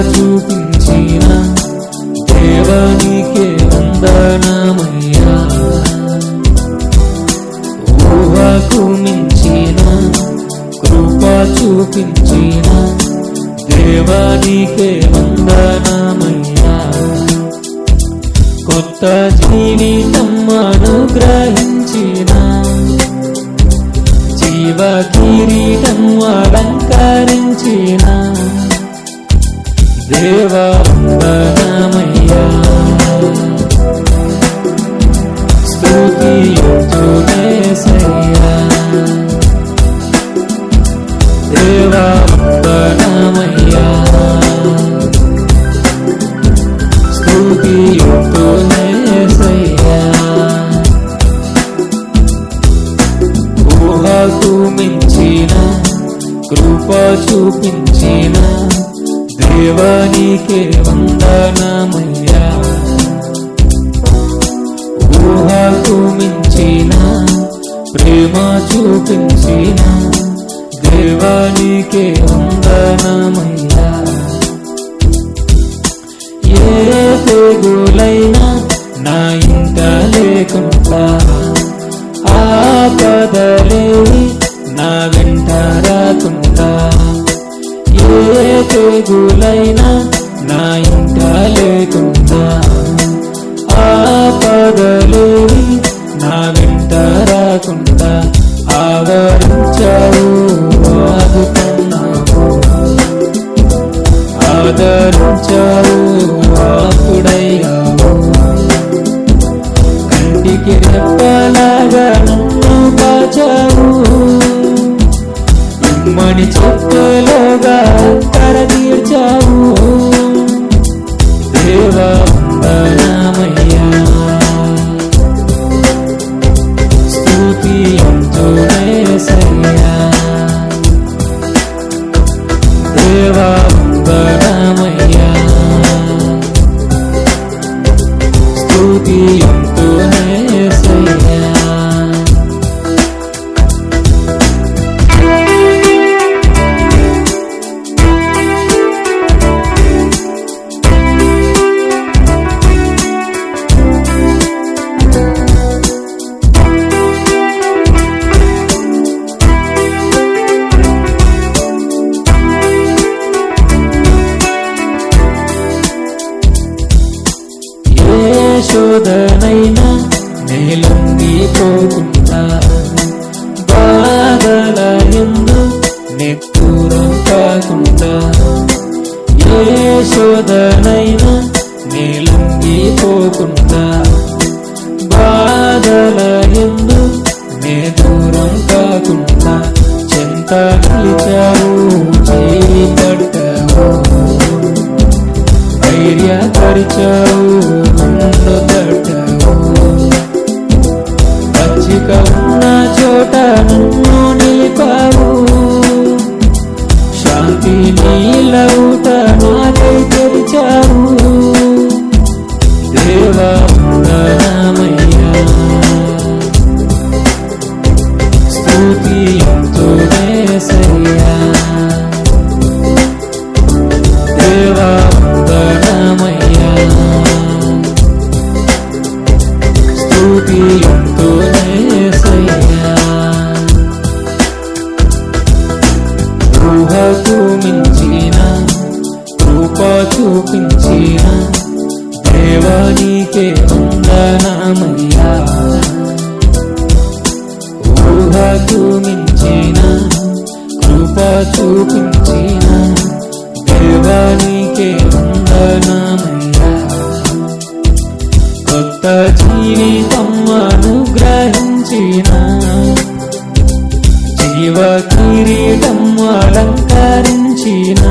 చూపించిన దేవానికే వందనమయ్యా. మించిన కృప చూపించిన దేవానికే వందనమయ్యా. కొత్త జీవితం అనుగ్రహించిన జీవ కిరీటం అలంకరించినా దేవా వందనమయ్యా స్తుతి యేసయ్యా దేవా వందనమయ్యా స్తుతి యేసయ్యా ఊహకు మించిన కృప దేవానికే వందనమయ్యా ఊహకు మించిన ప్రేమ చూపించిన దేవానికే వందనమయ్యా ఏ తెగులైనా నా ఇంత లేకుండా ఆ నా వెంట రాకుండా ఆవరించావు ఆదుకున్నావు ఆదరించావు. ఆకుడయ్యావు కంటికి రెప్పలాగా నన్ను కాచావు. ఇమ్మని చెప్పలోగా శోధనైనా నేలొంగి పోకుండా బాధల ఎందు నెత్తూరం కాకుండా ఏ శోధనైనా నేలొంగి పోకుండా బాధల ఎందు నే దూరం కాకుండా చెంత నిలిచావు చేయి పడ్డావు ధైర్యపరిచావు. ఊహకు మించిన కృప చూపించిన దేవానికే వందనమయ్యా. ఊహకు మించిన కృప చూపించిన దేవానికే వందనమయ్యా. కొత్త జీవితం అనుగ్రహించిన జీవ కిరీటం అలంకరించిన దేవా